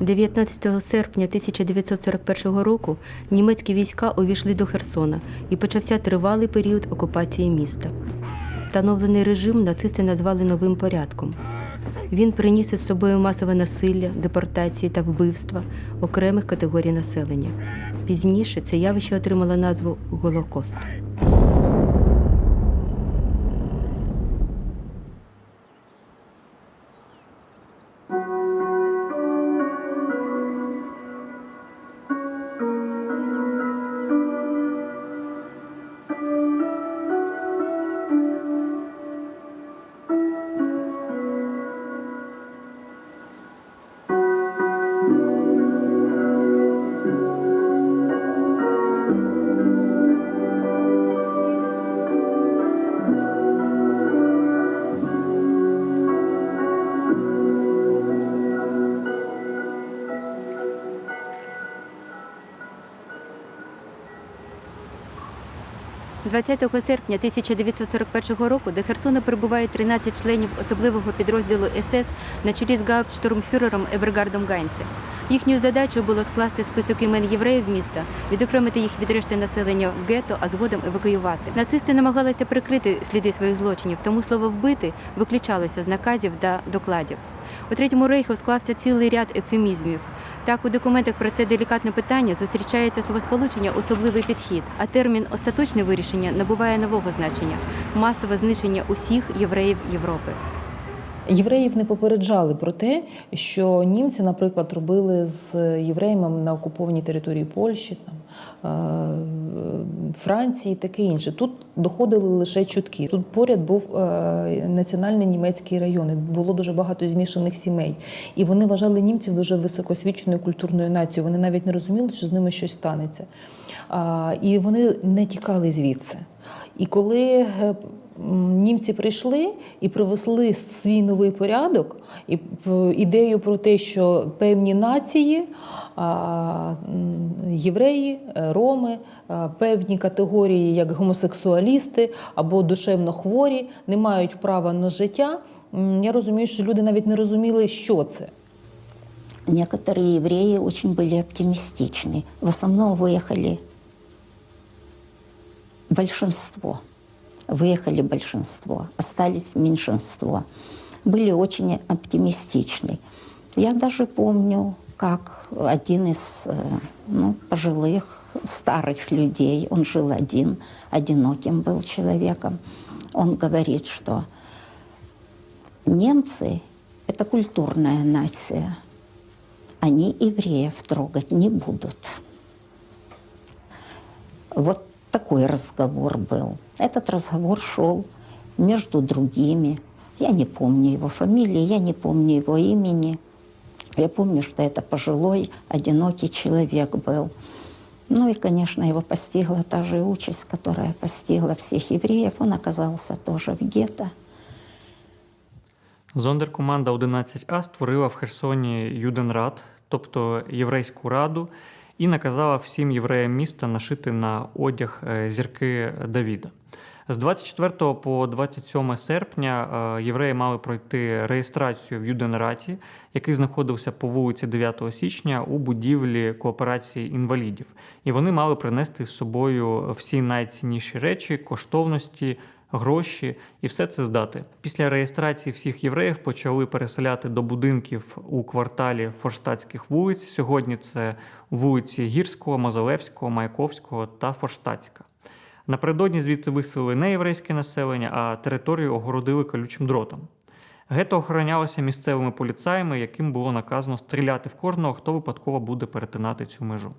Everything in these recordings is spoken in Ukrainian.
19 серпня 1941 року німецькі війська увійшли до Херсона і почався тривалий період окупації міста. Встановлений режим нацисти назвали новим порядком. Він приніс із собою масове насилля, депортації та вбивства окремих категорій населення. Пізніше це явище отримало назву Голокост. – 20 серпня 1941 року до Херсона прибуває 13 членів особливого підрозділу СС на чолі з гауптштурмфюрером Ебергардом Ганце. Їхньою задачею було скласти список імен євреїв міста, відокремити їх від решти населення в гетто, а згодом евакуювати. Нацисти намагалися прикрити сліди своїх злочинів, тому слово вбити виключалося з наказів та докладів. У третьому рейху склався цілий ряд ефемізмів. Так, у документах про це делікатне питання зустрічається словосполучення особливий підхід, а термін остаточне вирішення набуває нового значення масове знищення усіх євреїв Європи. Євреїв не попереджали про те, що німці, наприклад, робили з євреями на окупованій території Польщі, там, е, Франції, таке інше. Тут доходили лише чутки. Тут поряд був е, національний німецький район. Було дуже багато змішаних сімей. І вони вважали німців дуже високоосвіченою культурною нацією. Вони навіть не розуміли, що з ними щось станеться. І вони не тікали звідси. І коли е, німці прийшли і привезли свій новий порядок, і п- ідею про те, що певні нації, а, м, євреї, е, роми, а, певні категорії, як гомосексуалісти або душевно хворі, не мають права на життя. м, Я розумію, що люди навіть не розуміли, що це. Некоторые евреи очень были оптимистичны. В основном выехали большинство. Выехали большинство, остались меньшинство. Были очень оптимистичны. Я даже помню, как один из э, ну, пожилых, старых людей, он жил один, одиноким был человеком, он говорит, что немцы – это культурная нация, они евреев трогать не будут. Вот такой разговор был. Этот разговор шел между другими. Я не помню его фамилии, я не помню его имени. Я помню, что это пожилой, одинокий человек был. Ну и, конечно, его постигла та же участь, которая постигла всех евреев. Он оказался тоже в гетто. Зондеркоманда 11А створила в Херсоні Юденрат, тобто єврейську раду, і наказала всім євреям міста нашити на одяг е, зірки Давіда. З 24 по 27 серпня е, євреї мали пройти реєстрацію в Юденраті, який знаходився по вулиці 9 січня у будівлі кооперації інвалідів. І вони мали принести з собою всі найцінніші речі, коштовності, гроші і все це здати. Після реєстрації всіх євреїв почали переселяти до будинків у кварталі Форштатських вулиць. Сьогодні це вулиці Гірського, Мозолевського, Маяковського та Форштатська. Напередодні звідти виселили не єврейське населення, а територію огородили колючим дротом. Гетто охоронялося місцевими поліцаями, яким було наказано стріляти в кожного, хто випадково буде перетинати цю межу.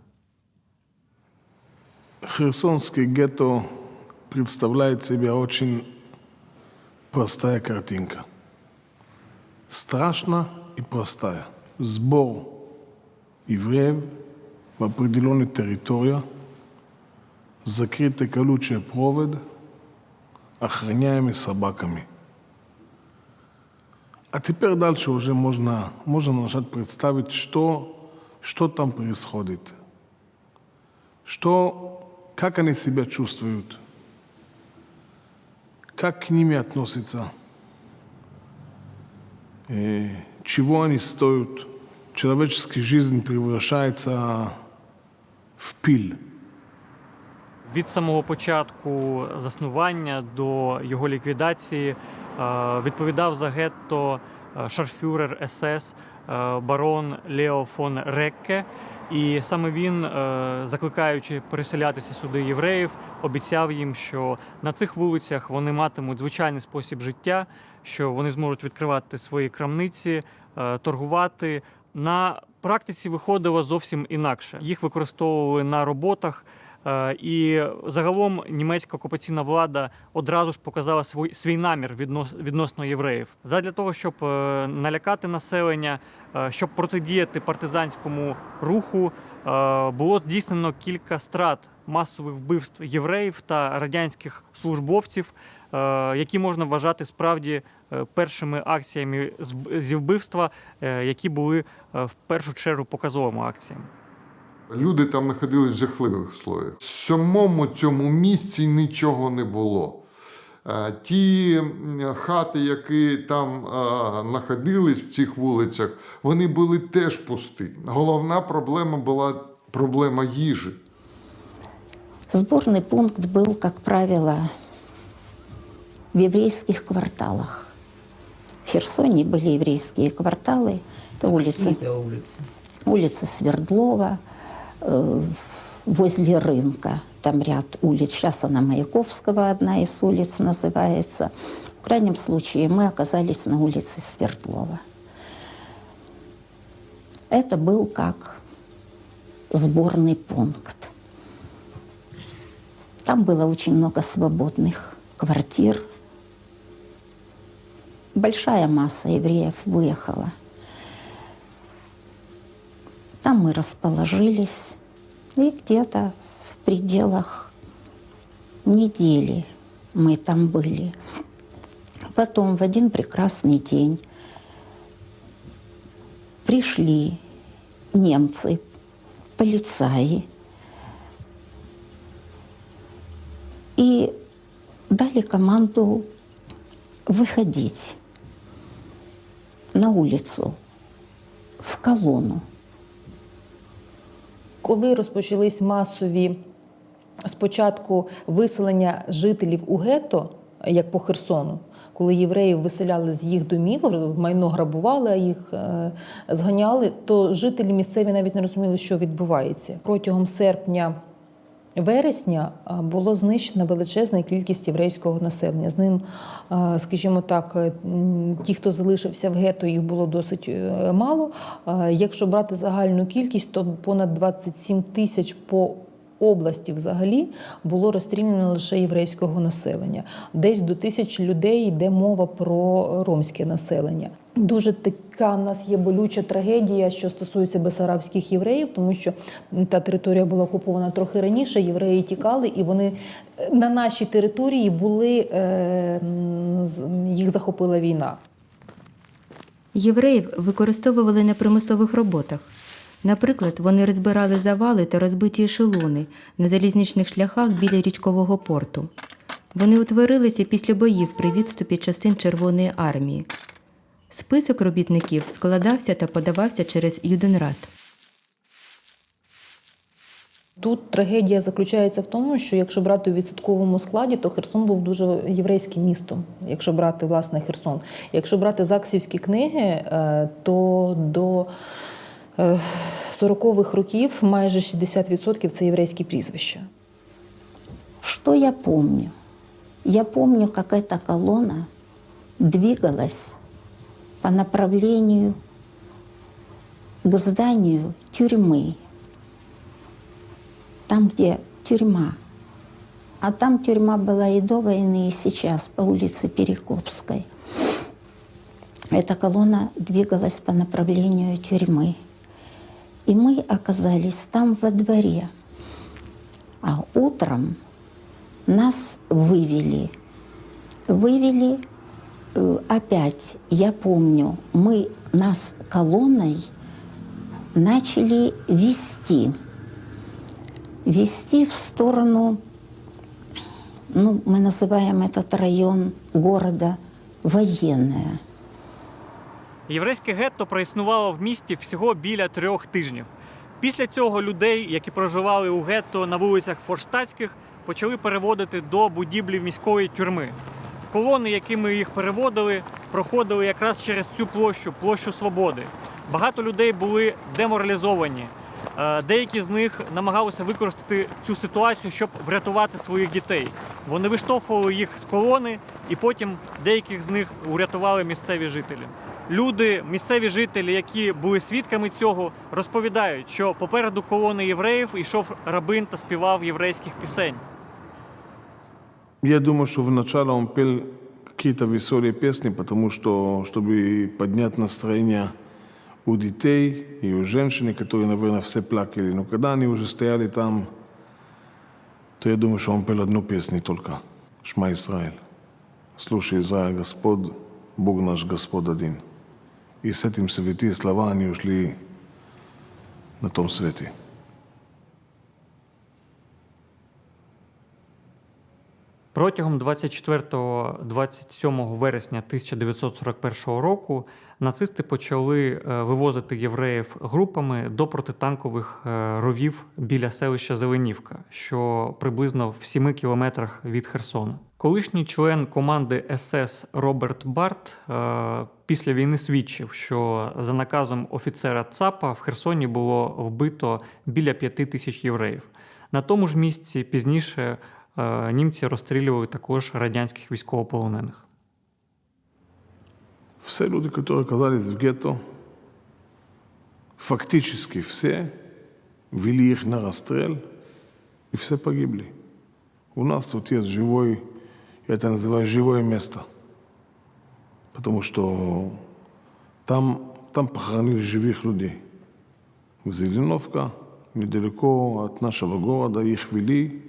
Херсонский гетто представляет себя очень простая картинка. Страшно и простая. Сбор евреев в определенной территории, закрытый колючий провод, охраняемый собаками. А теперь дальше уже можно, можно начать представить, что, что там происходит. Что, как они себя чувствуют, как к ними относятся, э, чего они стоят. человеческая жизнь превращается в пыль. Від самого початку заснування до його ліквідації е, відповідав за гетто е, шарфюрер СС е, барон Лео фон Рекке. І саме він, е, закликаючи переселятися сюди євреїв, обіцяв їм, що на цих вулицях вони матимуть звичайний спосіб життя, що вони зможуть відкривати свої крамниці, е, торгувати. На практиці виходило зовсім інакше. Їх використовували на роботах. Е, І загалом німецька окупаційна влада одразу ж показала свій, свій намір віднос, відносно євреїв. Задля того, щоб налякати населення, щоб протидіяти партизанському руху, е, було здійснено кілька страт масових вбивств євреїв та радянських службовців, е, які можна вважати справді е, першими акціями зі вбивства, е, які були е, в першу чергу показовими акціями. Люди там знаходились в жахливих условиях. В самому цьому місці нічого не було. Е, Ті м, хати, які там е, знаходились в цих вулицях, вони були теж пусті. Головна проблема була проблема їжі. Сборный пункт был, как правило, в еврейских кварталах. В Херсоне были еврейские кварталы. Это улицы, улица Свердлова, э, возле рынка. Там ряд улиц. Сейчас она Маяковского, одна из улиц называется. В крайнем случае мы оказались на улице Свердлова. Это был как сборный пункт. Там было очень много свободных квартир. Большая масса евреев выехала. Там мы расположились. И где-то в пределах недели мы там были. Потом в один прекрасный день пришли немцы, полицаи, и дали команду выходить на улицу, в колонну. Коли розпочались масові спочатку виселення жителів у гетто, як по Херсону, коли євреїв виселяли з їх домів, майно грабували, а їх е, зганяли, то жителі місцеві навіть не розуміли, що відбувається. Протягом серпня. Вересня було знищена величезна кількість єврейського населення. З ним, скажімо так, е, ті, хто залишився в гетто, їх було досить е, мало. Якщо брати загальну кількість, то понад 27 тисяч по області взагалі було розстріляно лише єврейського населення. Десь до тисячі людей йде мова про ромське населення. Дуже така в нас є болюча трагедія, що стосується бесарабських євреїв, тому що та територія була окупована трохи раніше. Євреї тікали, і вони е, на нашій території були е, їх захопила війна. Євреїв використовували на примусових роботах. Наприклад, вони розбирали завали та розбиті ешелони на залізничних шляхах біля річкового порту. Вони утворилися після боїв при відступі частин Червоної армії. Список робітників складався та подавався через Юденрат. Тут трагедія заключається в тому, що якщо брати у відсотковому складі, то Херсон був дуже єврейським містом, якщо брати власне Херсон. Якщо брати заксівські книги, е, то до е, 40-х років майже 60% це єврейські прізвища. Что я помню? Я помню, как эта колонна двигалась по направлению к зданию тюрьмы. Там, где тюрьма. А там тюрьма была и до войны, и сейчас по улице Перекопской. Эта колонна двигалась по направлению тюрьмы. И мы оказались там во дворе. А утром нас вывели. Вывели опять, я помню, мы нас колонной начали вести. Вести в сторону, ну, мы называем этот район города военная. Єврейське гетто проіснувало в місті всього біля трьох тижнів. Після цього людей, які проживали у гетто на вулицях Форштатських, почали переводити до будівлі міської тюрми. Колони, якими їх переводили, проходили якраз через цю площу, площу Свободи. Багато людей були деморалізовані. Е, Деякі з них намагалися використати цю ситуацію, щоб врятувати своїх дітей. Вони виштовхували їх з колони, і потім деяких з них урятували місцеві жителі. Люди, місцеві жителі, які були свідками цього, розповідають, що попереду колони євреїв йшов рабин та співав єврейських пісень. Я думаю, что вначале он пел какие-то веселые песни, потому что, чтобы поднять настроение у детей и у женщин, которые, наверное, все плакали. Но когда они уже стояли там, то я думаю, что он пел одну песню только. Шма Израиль. Слушай, Израиль, Господь, Бог наш, Господь один. И с этим святые слова они ушли на том свете. Протягом 24-27 вересня 1941 року нацисти почали е, вивозити євреїв групами до протитанкових е, ровів біля селища Зеленівка, що приблизно в 7 кілометрах від Херсона. Колишній член команди СС Роберт Барт е, після війни свідчив, що за наказом офіцера ЦАПа в Херсоні було вбито біля 5 тисяч євреїв. На тому ж місці пізніше німці розстрілювали також радянських військовополонених. Все люди, которые оказались в гетто, фактически все вели их на расстрел, и все погибли. У нас тут есть живой, я это называю живое место, потому что там, там похоронили живых людей. В Зеленовка, недалеко от нашего города, их вели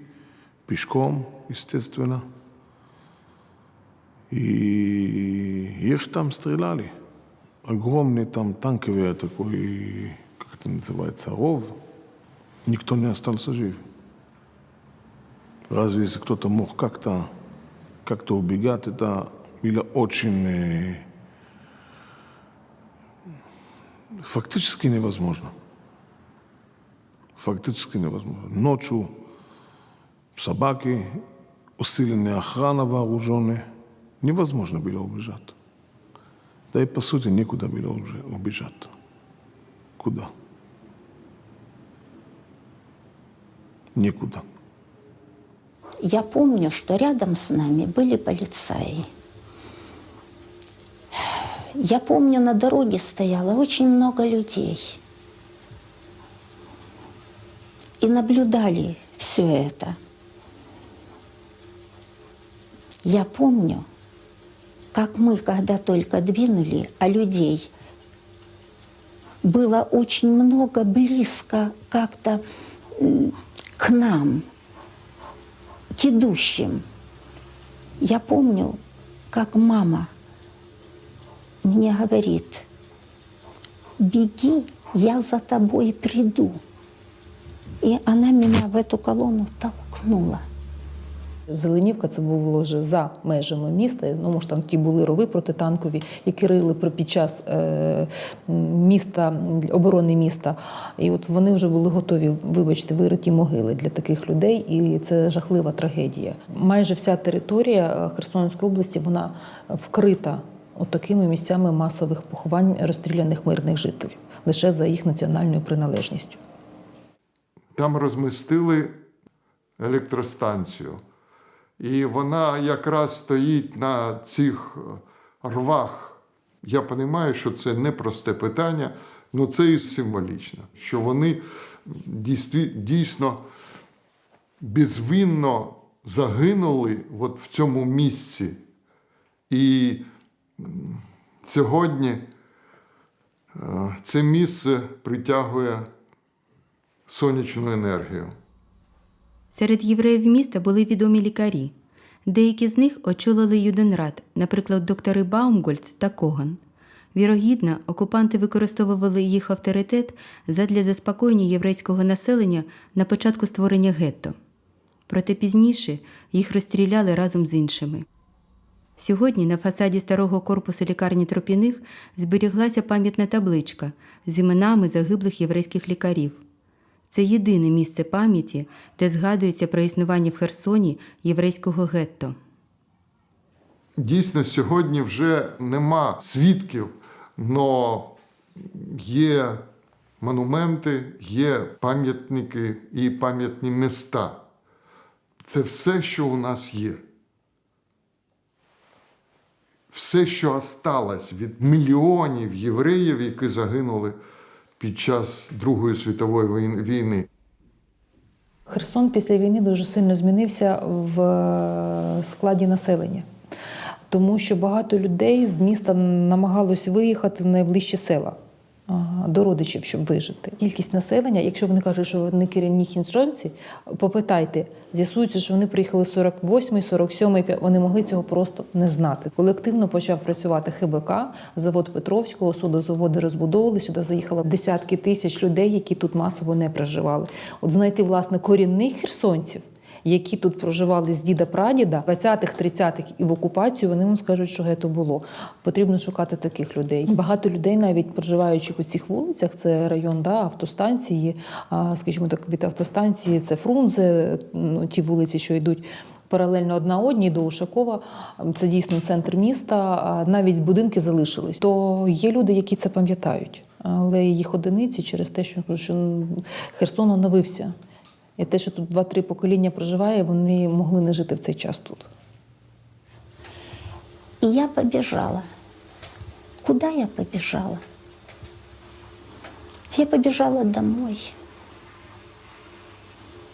пешком, естественно. И их там стреляли. Огромный там танковый такой, как это называется, ров. Никто не остался жив. Разве если кто-то мог как-то как убегать, это было очень э, фактически невозможно. Фактически невозможно. Ночью собаки, усиленная охрана вооруженная. Невозможно было убежать. Да и по сути некуда было уже убежать. Куда? Некуда. Я помню, что рядом с нами были полицаи. Я помню, на дороге стояло очень много людей. И наблюдали все это. Я помню, как мы, когда только двинули, а людей было очень много близко как-то к нам, к идущим. Я помню, как мама мне говорит, беги, я за тобой приду. И она меня в эту колонну толкнула. Зеленівка це було вже за межами міста. Ну, може, там ті були рови протитанкові, які рили під час е, міста, оборони міста. І от вони вже були готові, вибачте, вириті могили для таких людей, і це жахлива трагедія. Майже вся територія е, Херсонської області вона вкрита такими місцями масових поховань розстріляних мирних жителів лише за їх національною приналежністю. Там розмістили електростанцію. І вона якраз стоїть на цих е, рвах. Я розумію, що це непросте питання, але це і символічно, що вони дійсно безвинно загинули от в цьому місці. І сьогодні е, це місце притягує сонячну енергію. Серед євреїв міста були відомі лікарі. Деякі з них очолили Юденрат, наприклад, доктори Баумгольц та Коган. Вірогідно, окупанти використовували їх авторитет задля заспокоєння єврейського населення на початку створення гетто. Проте пізніше їх розстріляли разом з іншими. Сьогодні на фасаді старого корпусу лікарні Тропіних зберіглася пам'ятна табличка з іменами загиблих єврейських лікарів. Це єдине місце пам'яті, де згадується про існування в Херсоні єврейського гетто. Дійсно, сьогодні вже нема свідків, але є монументи, є пам'ятники і пам'ятні міста. Це все, що у нас є. Все, що осталось від мільйонів євреїв, які загинули під час Другої світової війни. Херсон після війни дуже сильно змінився в е, складі населення, тому що багато людей з міста намагалось виїхати в найближчі села до родичів, щоб вижити. Кількість населення, якщо вони кажуть, що вони корінні хінчонці, попитайте, з'ясується, що вони приїхали 48-й, 47-й, вони могли цього просто не знати. Колективно почав працювати ХБК, завод Петровського, судозаводи розбудовували. Сюди заїхало десятки тисяч людей, які тут масово не проживали. От знайти власне корінних херсонців. Які тут проживали з діда прадіда 20-х, 30-х і в окупацію, вони вам скажуть, що гето було. Потрібно шукати таких людей. Багато людей, навіть проживаючи по цих вулицях, це район да, автостанції, скажімо так, від автостанції це Фрунзе, ну, ті вулиці, що йдуть. Паралельно одна одній до Ушакова, це дійсно центр міста. Навіть будинки залишились. То є люди, які це пам'ятають, але їх одиниці через те, що Херсон оновився. І те, що тут два-три покоління проживає, вони могли не жити в цей час тут. И я побежала. Куда я побежала? Я побежала домой.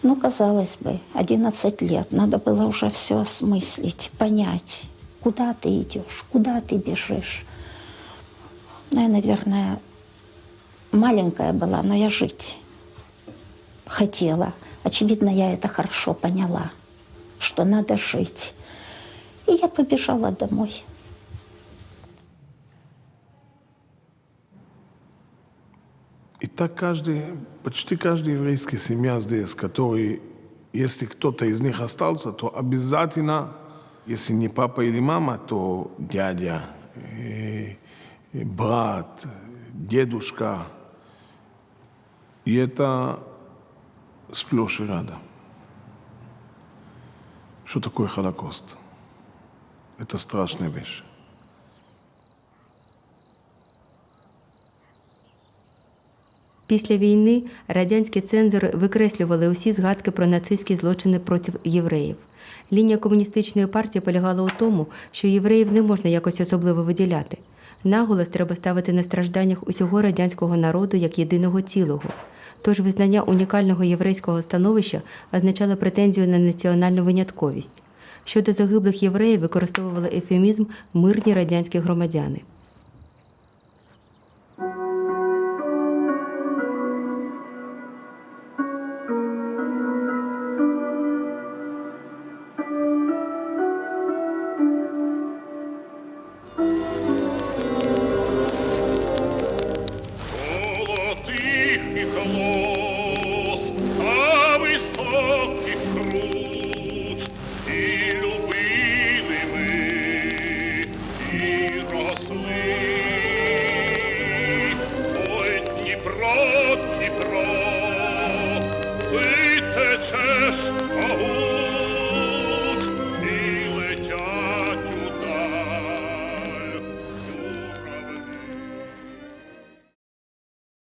Ну, казалось бы, 11 лет, надо было уже все осмыслить, понять, куда ты идешь, куда ты бежишь. Ну, я, наверное, маленькая была, но я жить хотела. Очевидно, я это хорошо поняла, что надо жить. И я побежала домой. И так каждый, почти каждая еврейская семья здесь, который, если кто-то из них остался, то обязательно, если не папа или мама, то дядя, э, э, брат, дедушка. И это сплошь и рядом. Что такое Холокост? Это страшная вещь. Після війни радянські цензори викреслювали усі згадки про нацистські злочини проти євреїв. Лінія комуністичної партії полягала у тому, що євреїв не можна якось особливо виділяти. Наголос треба ставити на стражданнях усього радянського народу як єдиного цілого. Тож визнання унікального єврейського становища означало претензію на національну винятковість. Щодо загиблих євреїв використовували ефемізм мирні радянські громадяни.